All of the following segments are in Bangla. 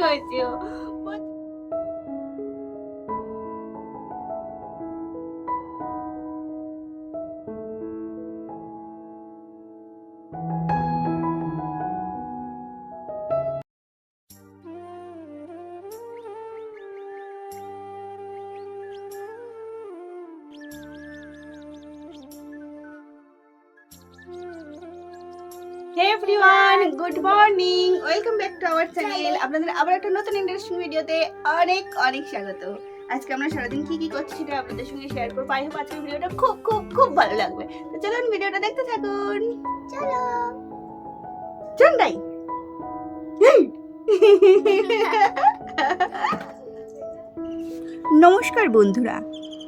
হয়েছে everyone good morning welcome back to our channel আপনাদের আবার একটা নতুন ইন্টারেস্টিং ভিডিওতে অনেক অনেক স্বাগত। আজকে আমরা সারাদিন কি কি করছি সেটা আপনাদের সঙ্গে শেয়ার করব। আই হোপ আজকের ভিডিওটা খুব খুব খুব ভালো লাগবে। তো চলুন ভিডিওটা দেখতে থাকুন। চলো। চন্ডাই নমস্কার বন্ধুরা।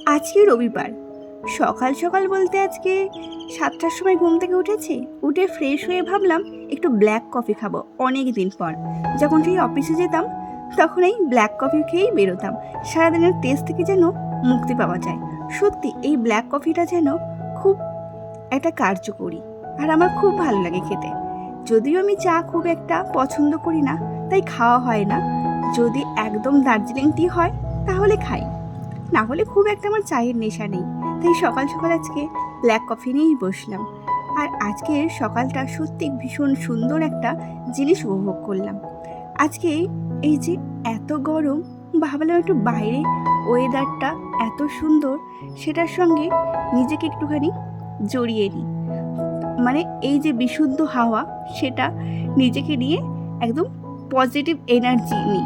আজকে রবিবার। সকাল সকাল বলতে আজকে সাতটার সময় ঘুম থেকে উঠেছি, উঠে ফ্রেশ হয়ে ভাবলাম একটু ব্ল্যাক কফি খাব অনেক দিন পর। যখন সেই অফিসে যেতাম, তখন এই ব্ল্যাক কফি খেয়েই বেরোতাম। সারাদিনের টেস্ট থেকে যেন মুক্তি পাওয়া যায়। সত্যি, এই ব্ল্যাক কফিটা যেন খুব একটা কার্যকরী আর আমার খুব ভালো লাগে খেতে। যদিও আমি চা খুব একটা পছন্দ করি না, তাই খাওয়া হয় না। যদি একদম দার্জিলিং টি হয়, তাহলে খাই। না হলে খুব একটা আমার চায়ের নেশা নেই। তাই সকাল সকাল আজকে ব্ল্যাক কফি নিয়েই বসলাম। আর আজকের সকালটা সত্যি ভীষণ সুন্দর একটা জিনিস উপভোগ করলাম। আজকে এই যে এত গরম, ভাবলাম একটু বাইরে ওয়েদারটা এত সুন্দর, সেটার সঙ্গে নিজেকে একটুখানি জড়িয়ে নিই। মানে এই যে বিশুদ্ধ হাওয়া, সেটা নিজেকে নিয়ে একদম পজিটিভ এনার্জি নিই।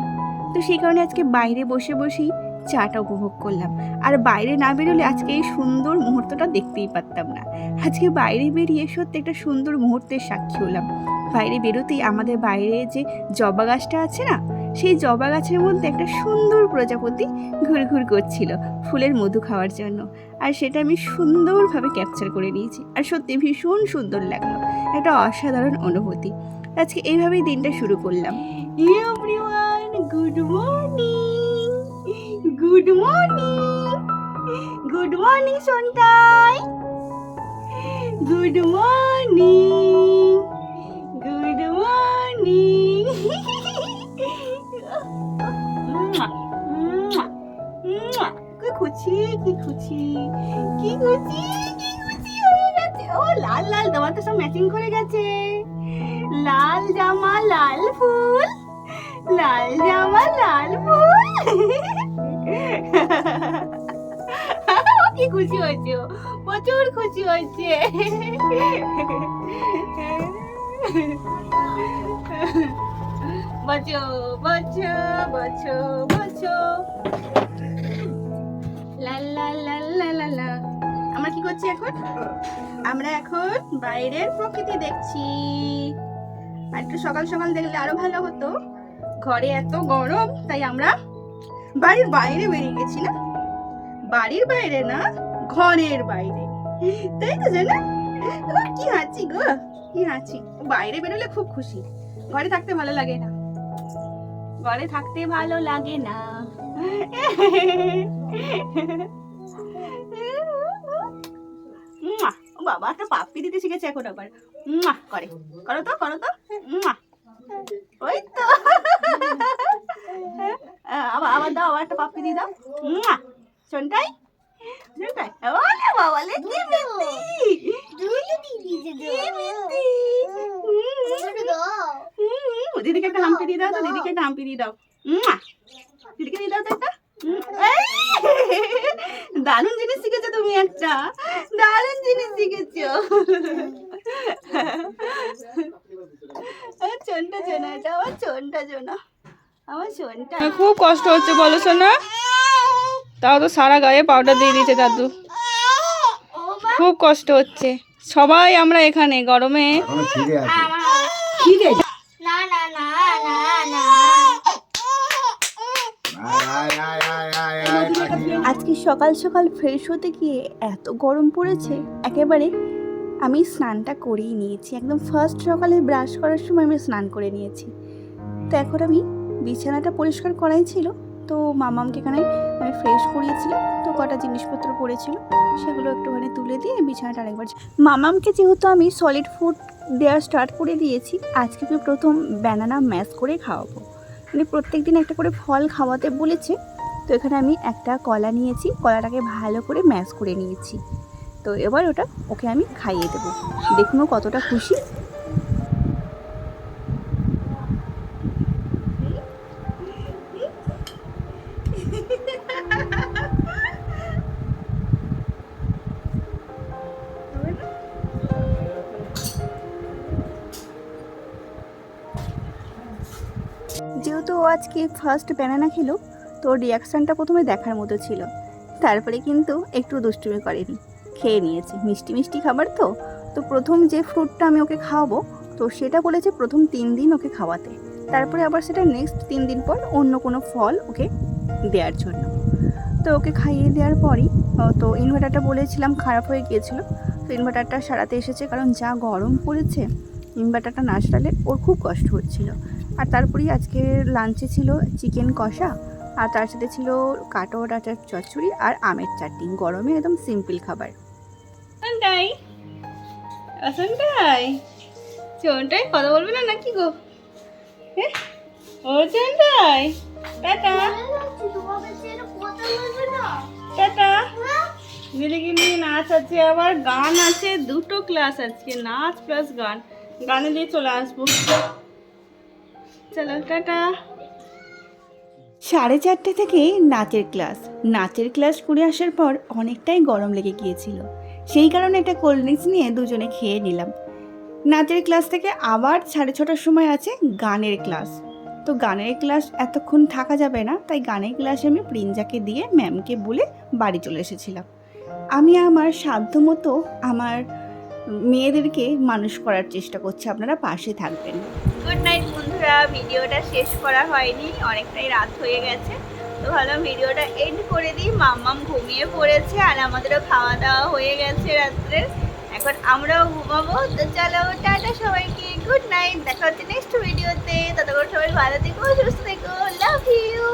তো সেই কারণে আজকে বাইরে বসে বসেই চাটা উপভোগ করলাম। আর বাইরে না বেরোলে আজকে এই সুন্দর মুহূর্তটা দেখতেই পারতাম না। আজকে বাইরে বেরিয়ে সত্যি একটা সুন্দর মুহূর্তের সাক্ষী হলাম। বাইরে বেরোতেই আমাদের বাইরে যে জবা গাছটা আছে না, সেই জবা গাছের মধ্যে একটা সুন্দর প্রজাপতি ঘুরঘুর করছিল ফুলের মধু খাওয়ার জন্য। আর সেটা আমি সুন্দরভাবে ক্যাপচার করে নিয়েছি। আর সত্যি ভীষণ সুন্দর লাগল। একটা অসাধারণ অনুভূতি। আজকে এইভাবেই দিনটা শুরু করলাম। Good morning good morning good morning সন্তাই good morning good morning কি খুশি কি খুশি কি খুশি কি খুশি হয়ে গেছে। ও, লাল লাল তোমার তো সব ম্যাচিং করে গেছে। লাল জামা, লাল ফুল। লাল জামা, লাল ফুল। কি খুশি হয়েছে প্রচুর খুশি হয়েছে। বচো বচো বচো বচো লা লা লা লা লা লা। আমরা কি করছি এখন? আমরা এখন বাইরের প্রকৃতি দেখছি। আর একটু সকাল সকাল দেখলে আরও ভালো হতো। ঘরে এত গরম, তাই আমরা বাড়ির বাইরে বেরিয়ে গেছি না? বাড়ির বাইরে না, ঘরের বাইরে তাই তো জানা কি হাঁচি গো, কি হাঁচি বাইরে বেরোলে খুব খুশি ঘরে থাকতে ভালো লাগে না ঘরে থাকতে ভালো লাগে না! বাবা, একটা পাপ্পি দিতে শিখেছে এখন আবার! করে, করো তো করো তো! ওই তো আবার আবার দাও, আবার একটা পাপ্পি দিয়ে দাও! শোনটাই? শোনটাই? ওলে বাবা লে কি মিষ্টি কি মিষ্টি দিদিকে একটা হাম্পি দিয়ে দাও তো দিদিকে একটা হাম্পি দিয়ে দাও। মুয়া! দিদিকে দিয়ে দাও তো একটা। হুম, দারুণ জিনিস শিখেছো তুমি একটা। দারুণ জিনিস শিখেছো। আমার চোনটা জোনা এটা আমার চোনটা জোনা আমার চোনটা খুব কষ্ট হচ্ছে বলো শোনা। তাও তো সারা গায়ে পাউডার দিয়ে দিয়েছে দাদু। খুব কষ্ট হচ্ছে। সবাই আমরা এখানে গরমে। আজকে সকাল সকাল ফ্রেশ হতে গিয়ে এত গরম পড়েছে একেবারে আমি স্নানটা করেই নিয়েছি। একদম ফার্স্ট সকালে ব্রাশ করার সময় আমি স্নান করে নিয়েছি। তো এখন আমি বিছানাটা পরিষ্কার করাই ছিল। তো মামামকে এখানে আমি ফ্রেশ করিয়েছিলাম তো কটা জিনিসপত্র পড়েছিল, সেগুলো একটুখানি তুলে দিয়ে বিছানাটা আরেকবার মামামকে যেহেতু আমি সলিড ফুড দেওয়া স্টার্ট করে দিয়েছি, আজকে আমি প্রথম ব্যানানা ম্যাশ করে খাওয়াবো। মানে প্রত্যেক দিন একটা করে ফল খাওয়াতে বলেছে, তো এখানে আমি একটা কলা নিয়েছি, কলাটাকে ভালো করে ম্যাশ করে নিয়েছি। তো এবার ওটা ওকে আমি খাইয়ে দেবো। দেখুন কতটা খুশি। যেহেতু ও আজকে ফার্স্ট ব্যানানা খেলো, তো রিয়াকশানটা প্রথমে দেখার মতো ছিল। তারপরে কিন্তু একটু দুষ্টুমি করেনি। খেয়ে নিয়েছে। মিষ্টি মিষ্টি খাবার তো? তো প্রথম যে ফ্রুটটা আমি ওকে খাওয়াবো, তো সেটা বলেছে প্রথম তিন দিন ওকে খাওয়াতে। তারপরে আবার সেটা নেক্সট তিন দিন পর অন্য কোনো ফল ওকে দেওয়ার জন্য। তো ওকে খাইয়ে দেওয়ার পরই তো ইনভার্টারটা বলেছিলাম খারাপ হয়ে গিয়েছিল। তো ইনভার্টারটা সারাতে এসেছে কারণ যা গরম পড়েছে ইনভার্টারটা না সারালে ওর খুব কষ্ট হচ্ছিল। তারপরেই আজকে লাঞ্চে ছিল চিকেন কষা, আর তার সাথে ছিল কাটোয়া ডাটার চচ্চড়ি আর আমের চাটনি, গরমে একদম সিম্পল খাবার। চন্টাই অসন্টাই চন্টাই কথা বলবে না নাকি গো? হ্যাঁ? ও চন্টাই? টাটা। টাটা। দিদিগিনি নাচ আছে, আবার গান আছে, দুটো ক্লাস আজকে, নাচ প্লাস গান। গানে দিয়ে চলে আসব। চলো টাটা। সাড়ে চারটে থেকে নাচের ক্লাস। নাচের ক্লাস করে আসার পর অনেকটাই গরম লেগে গিয়েছিল। সেই কারণে একটা কোল্ড ড্রিঙ্কস নিয়ে দুজনে খেয়ে নিলাম। নাচের ক্লাস থেকে আবার সাড়ে ছটার সময় আছে গানের ক্লাস। তো গানের ক্লাস এতক্ষণ থাকা যাবে না তাই গানের ক্লাসে আমি প্রিঞ্জাকে দিয়ে ম্যামকে বলে বাড়ি চলে এসেছিলাম। আমি আমার সাধ্য মতো আমার মেয়েদেরকে মানুষ করার চেষ্টা করছি আপনারা পাশে থাকবেন। গুড নাইট আমরা ভিডিওটা শেষ করা হয়নি, অনেকটাই রাত হয়ে গেছে। তো ভালো ভিডিওটা এন্ড করে দিই, মাম্মাম ঘুমিয়ে পড়েছে আর আমাদেরও খাওয়া দাওয়া হয়ে গেছে রাত্রে। এখন আমরাও ঘুমাবো। তো চলো, টাটা সবাইকে গুড নাইট দেখা হচ্ছে নেক্সট ভিডিওতে ততক্ষণ সবাই ভালো থেকো, সুস্থ থেকো। Love you